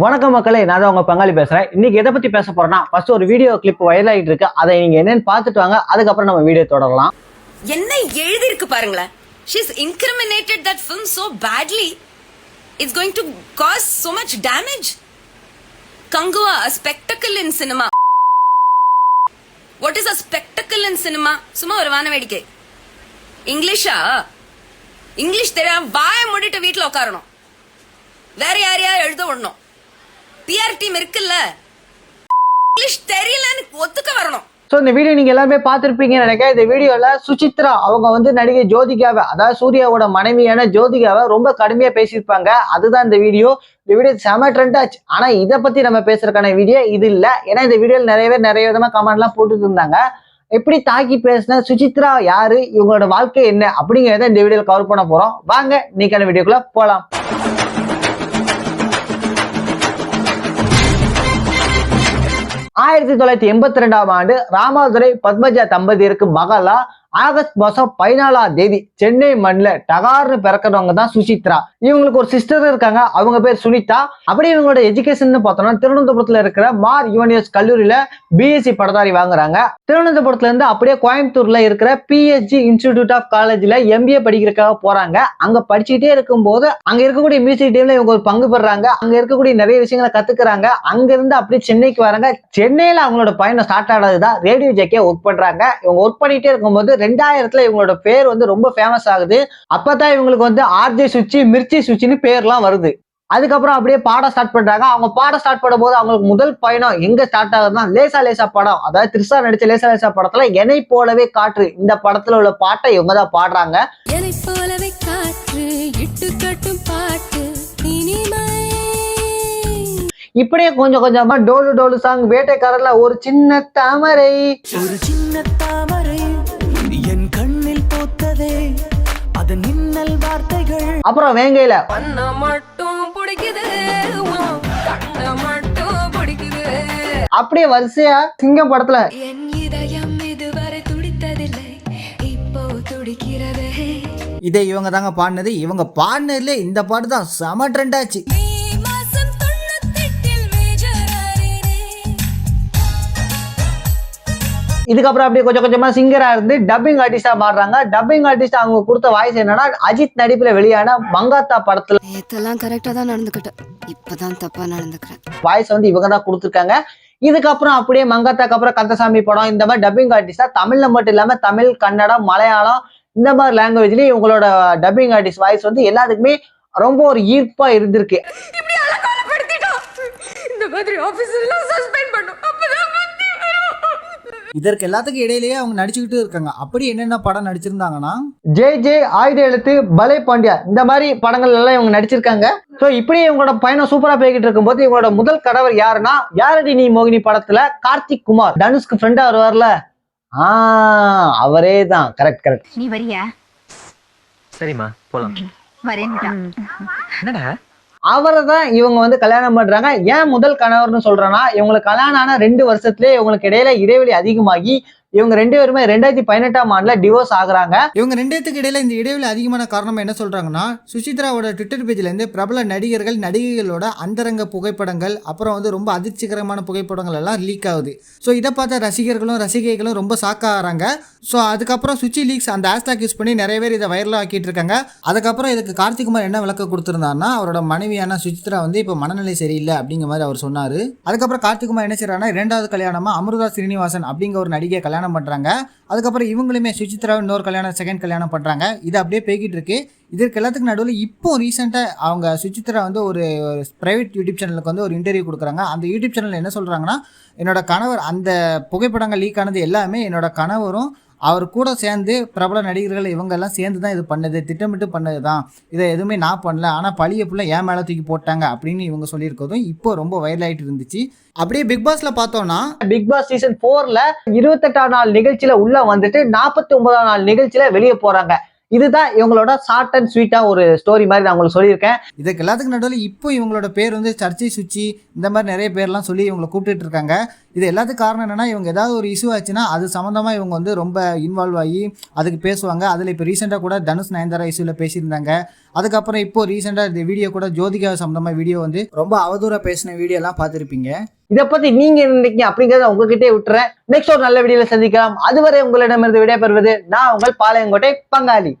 வணக்கம் மக்களே நான் தான் உங்க பங்காளி பேசுறேன். இன்னைக்கு எதை பத்தி பேச போறேன்னா ஃபர்ஸ்ட் ஒரு வீடியோ கிளிப் வைரல் ஆகிட்டு இருக்கு. அதை நீங்க என்னன்னு பாத்துட்டு வாங்க. அதுக்கப்புறம் நம்ம வீடியோ தொடரலாம். என்ன எழுதியிருக்கு பாருங்களேன். She's incriminated that film so badly it's going to cause so much damage Kanguva a spectacle in cinema what is a spectacle in cinema சும்மா ஒரு வான வேடிக்கை. இங்கிலீஷா இங்கிலீஷ் தெரியாம வாய மூடிட்டு வீட்டுல உட்காரணும். வேற யாரையா எழுத விடணும். பிஆர் டீம் இருக்குல்ல? இங்கிலீஷ் தெரியலன்னு ஒத்துக்க வரணும். ஸோ இந்த வீடியோ நீங்கள் எல்லாமே பார்த்துருப்பீங்கன்னு நினைக்கிறேன். இந்த வீடியோவில் சுசித்ரா அவங்க வந்து நடிகை ஜோதிகாவை அதாவது சூர்யாவோட மனைவியான ஜோதிகாவை ரொம்ப கடுமையாக பேசியிருப்பாங்க. அதுதான் இந்த வீடியோ இந்த வீடியோ செம ட்ரெண்ட் ஆச்சு. ஆனால் இதை பத்தி நம்ம பேசுறதுக்கான வீடியோ இது இல்லை. ஏன்னா இந்த வீடியோவில் நிறைய பேர் நிறைய விதமாக கமெண்ட்லாம் போட்டுட்டு இருந்தாங்க. எப்படி தாக்கி பேசின சுசித்ரா யாரு? இவங்களோட வாழ்க்கை என்ன? அப்படிங்கிறத இந்த வீடியோவில் கவர் பண்ண போகிறோம் வாங்க இன்னைக்கான வீடியோக்குள்ளே போகலாம் ஆயிரத்தி தொள்ளாயிரத்தி எண்பத்தி ரெண்டாம் ஆண்டு ராமாதுரை பத்மஜா தம்பதியருக்கு மகளா ஆகஸ்ட் மாசம் பதினாலாம் தேதி சென்னை மண்ணில் டகார்னு பிறக்கிறவங்க தான் சுசித்ரா. இவங்களுக்கு ஒரு சிஸ்டர் இருக்காங்க. அவங்க பேர் சுனிதா. அப்படி இவங்களோட எஜுகேஷன் பார்த்தோம்னா திருவனந்தபுரத்தில் இருக்கிற மார் யூனிவர்ஸ் கல்லூரியில பிஎஸ்சி பட்டதாரி வாங்குறாங்க. திருவனந்தபுரத்துல இருந்து அப்படியே கோயம்புத்தூர்ல இருக்கிற பிஎஸ்ஜி இன்ஸ்டிடியூட் ஆஃப் காலேஜ்ல எம்பிஏ படிக்கிறதுக்காக போறாங்க. அங்க படிச்சுட்டே இருக்கும்போது அங்க இருக்கக்கூடிய மியூசிக் டீம்ல இவங்க ஒரு பங்கு பெறாங்க. அங்க இருக்கக்கூடிய நிறைய விஷயங்களை கத்துக்கிறாங்க. அங்க இருந்து அப்படியே சென்னைக்கு வராங்க. சென்னையில அவங்களோட பயணம் ஸ்டார்ட் ஆனதுதான் ரேடியோ ஜெக்கே ஒர்க் பண்றாங்க. இவங்க ஒர்க் பண்ணிட்டே இருக்கும்போது ரெண்டாயிரத்துல இவங்களோட பேர் வந்து ரொம்ப ஃபேமஸ் ஆகுது. அப்பதான் இவங்களுக்கு வந்து ஆர்ஜே சுச்சி மிர்ச்சி சுச்சின்னு பேர்லாம் வருது. அதுக்கப்புறம் அப்படியே பாட ஸ்டார்ட் பண்றாங்க. அவங்க பாட ஸ்டார்ட் பண்ணும்போது அவங்களுக்கு முதல் பயணம் எங்க ஸ்டார்ட் ஆகுதுன்னா லேசா லேசா படம். அதாவது திரிசா நடிச்ச லேசா லேசா படத்துல என்னை போலவே காற்று. இந்த படத்துல உள்ள பாட்டை இவங்க தான் பாடுறாங்க. எதை போலவே காற்று இட்டு கட்டும் பாட்டு இனிமை இப்படியே கொஞ்சம் கொஞ்சமா டோலு டோலு சாங் வேட்டைக்காரர்ல ஒரு சின்ன தாமரை. ஒரு சின்ன தாமரை அதன் மின்னல் வார்த்தைகள். அப்புறம் வேங்கையில. கண்ண மட்டும் பிடிக்குது கண்ண மட்டும் பிடிக்குது. அப்படியே வரிசையா சிங்கம் படத்துல. என் இதயம் இதுவரை துடித்ததில்லை இப்போ துடிக்கிறதே. இதை இவங்க தாங்க பாடினது. இவங்க பாடினதுல இந்த பாட்டு தான் செம ட்ரெண்ட் ஆச்சு. இதுக்கப்புறம் அப்படியே கொஞ்சம் கொஞ்சமா சிங்கரா இருந்து டப்பிங் ஆர்டிஸ்டா மாறுறாங்க. டப்பிங் ஆர்டிஸ்ட் அவங்க கொடுத்த வாய்ஸ் என்னன்னா அஜித் நடிப்புல வெளியான மங்காத்தா படத்துல. நேத்தெல்லாம் கரெக்டாக தான் நடந்துக்கிட்டேன் இப்பதான் தப்பா நடந்துக்கிறேன். வாய்ஸ் வந்து இவங்க தான் கொடுத்துருக்காங்க. இதுக்கப்புறம் அப்படியே மங்காத்தாக்கு அப்புறம் கந்தசாமி படம் இந்த மாதிரி டப்பிங் ஆர்டிஸ்டா தமிழ்ல மட்டும் இல்லாம தமிழ் கன்னடம் மலையாளம் இந்த மாதிரி லாங்குவேஜ்லயும் இவங்களோட டப்பிங் ஆர்டிஸ்ட் வாய்ஸ் வந்து எல்லாத்துக்குமே ரொம்ப ஒரு ஈர்ப்பா இருந்திருக்கு. இப்படி அலங்கோலப்படுத்திட்டோம். இந்த மாதிரி ஆபீசர் எல்லாம் சஸ்பெண்ட் பண்ணும். இதற்கு எல்லாத்துக்கும் இடையிலேயே அவங்க நடிச்சுக்கிட்டு இருக்காங்க. அப்படி என்னென்ன படம் நடிச்சிருந்தாங்கன்னா? ஜே ஜே ஆயுத எழுத்து பலே பாண்டியா. இந்த மாதிரி படங்கள் எல்லாம் இவங்க நடிச்சிருக்காங்க. ஸோ இப்படி இவங்களோட பயணம் சூப்பரா போய்கிட்டு இருக்கும்போது இவங்களோட முதல் கணவர் யாருன்னா யாரடி நீ மோகினி படத்துல? கார்த்திக் குமார். தனுஷ்க்கு ஃப்ரெண்டா வருவார்ல? ஆ அவரே தான். கரெக்ட் கரெக்ட் நீ வரியா? சரிம்மா போலாம். வரேன்னுட்டான். என்னடா? அவரை தான் இவங்க வந்து கல்யாணம் பண்றாங்க. ஏன் முதல் கணவர்னு சொல்றேன்னா இவங்களுக்கு கல்யாணம் ஆன ரெண்டு வருஷத்துலேயே இவங்களுக்கு இடையில இடைவெளி அதிகமாகி இவங்க ரெண்டு பேருமே ரெண்டாயிரத்தி பதினெட்டாம் ஆண்டுல டிவோர்ஸ் ஆகுறாங்க. இவங்க ரெண்டேத்துக்கு இடையில இந்த இடைவெளி அதிகமான காரணம் என்ன சொல்றாங்கன்னா சுசித்ராவோட ட்விட்டர் பேஜ்ல இருந்து பிரபல நடிகர்கள் நடிகைகளோட அந்தரங்க புகைப்படங்கள் அப்புறம் வந்து ரொம்ப அதிர்ச்சிகரமான புகைப்படங்கள் எல்லாம் லீக் ஆகுது. ஸோ இதை பார்த்த ரசிகர்களும் ரசிகைகளும் ரொம்ப ஷாக் ஆகிறாங்க. ஸோ அதுக்கப்புறம் சுச்சி லீக்ஸ் அந்த ஹேஷ்டாக் யூஸ் பண்ணி நிறைய பேர் இதை வைரலாக ஆக்கிட்டு இருக்காங்க. அதுக்கப்புறம் இதுக்கு கார்த்திகுமார் என்ன விளக்கம் கொடுத்துருந்தாருன்னா அவரோட மனைவியான சுசித்ரா வந்து இப்போ மனநிலை சரியில்லை அப்படிங்கிற மாதிரி அவர் சொன்னார். அதுக்கப்புறம் கார்த்திகுமார் என்ன செய்யறாருன்னா இரண்டாவது கல்யாணமாக அமிர்தா ஸ்ரீனிவாசன் அப்படிங்கிற ஒரு நடிகை கல்யாணம் கல்யாணம் பண்ணுறாங்க அதுக்கப்புறம் இவங்களுமே சுசித்ரா இன்னொரு கல்யாணம் செகண்ட் கல்யாணம் பண்ணுறாங்க இது அப்படியே போய்கிட்டு இருக்கு. இதற்கு எல்லாத்துக்கும் நடுவில் இப்போ ரீசெண்டாக அவங்க சுசித்ரா வந்து ஒரு ப்ரைவேட் யூடியூப் சேனலுக்கு வந்து ஒரு இன்டர்வியூ கொடுக்குறாங்க. அந்த யூடியூப் சேனல் என்ன சொல்கிறாங்கன்னா என்னோட கணவர் அந்த புகைப்படங்கள் லீக் ஆனது எல்லாமே என்னோட கணவரும் அவர் கூட சேர்ந்து பிரபல நடிகர்கள் இவங்கெல்லாம் சேர்ந்து தான் இது பண்ணது திட்டமிட்டு பண்ணது தான் இதை எதுவுமே நான் பண்ணல. ஆனால் பழிய பிள்ளை என் மேலே தூக்கி போட்டாங்க அப்படின்னு இவங்க சொல்லியிருக்கிறதும் இப்போ ரொம்ப வைரல் ஆகிட்டு இருந்துச்சு. அப்படியே பிக் பாஸ்ல பார்த்தோம்னா பிக் பாஸ் சீசன் போர்ல இருபத்தெட்டாம் நாள் நிகழ்ச்சியில உள்ள வந்துட்டு நாற்பத்தி ஒன்பதாம் நாள் நிகழ்ச்சியில வெளியே போறாங்க. இதுதான் இவங்களோட ஷார்ட் அண்ட் ஸ்வீட்டா ஒரு ஸ்டோரி மாதிரி நான் உங்களுக்கு சொல்லியிருக்கேன். இதுக்கு எல்லாத்துக்கும் நடுவில் இப்போ இவங்களோட பேர் வந்து சர்ச்சை சுச்சி இந்த மாதிரி நிறைய பேர்லாம் சொல்லி இவங்களை கூப்பிட்டுட்டு இருக்காங்க. இது எல்லாத்துக்கும் காரணம் என்னன்னா இவங்க ஏதாவது ஒரு இஷ்யூ ஆச்சுன்னா அது சம்மந்தமாக இவங்க வந்து ரொம்ப இன்வால்வ் ஆகி அதுக்கு பேசுவாங்க. அதில் இப்போ ரீசெண்டாக கூட தனுஷ் நயன்தாரா இஷ்யூவில் பேசியிருந்தாங்க. அதுக்கப்புறம் இப்போ ரீசெண்டாக இந்த வீடியோ கூட ஜோதிகா சம்மந்தமாக வீடியோ வந்து ரொம்ப அவதூறாக பேசின வீடியோலாம் பார்த்துருப்பீங்க. இதை பத்தி நீங்க என்ன நினைக்கிறீங்க அப்படிங்கறத உங்ககிட்டே விட்டுறேன். நெக்ஸ்ட் ஒரு நல்ல வீடியோல சந்திக்கலாம். அதுவரை உங்களிடமிருந்து விடைபெறுவது நான் உங்கள் பாளையங்கோட்டை பங்காளி.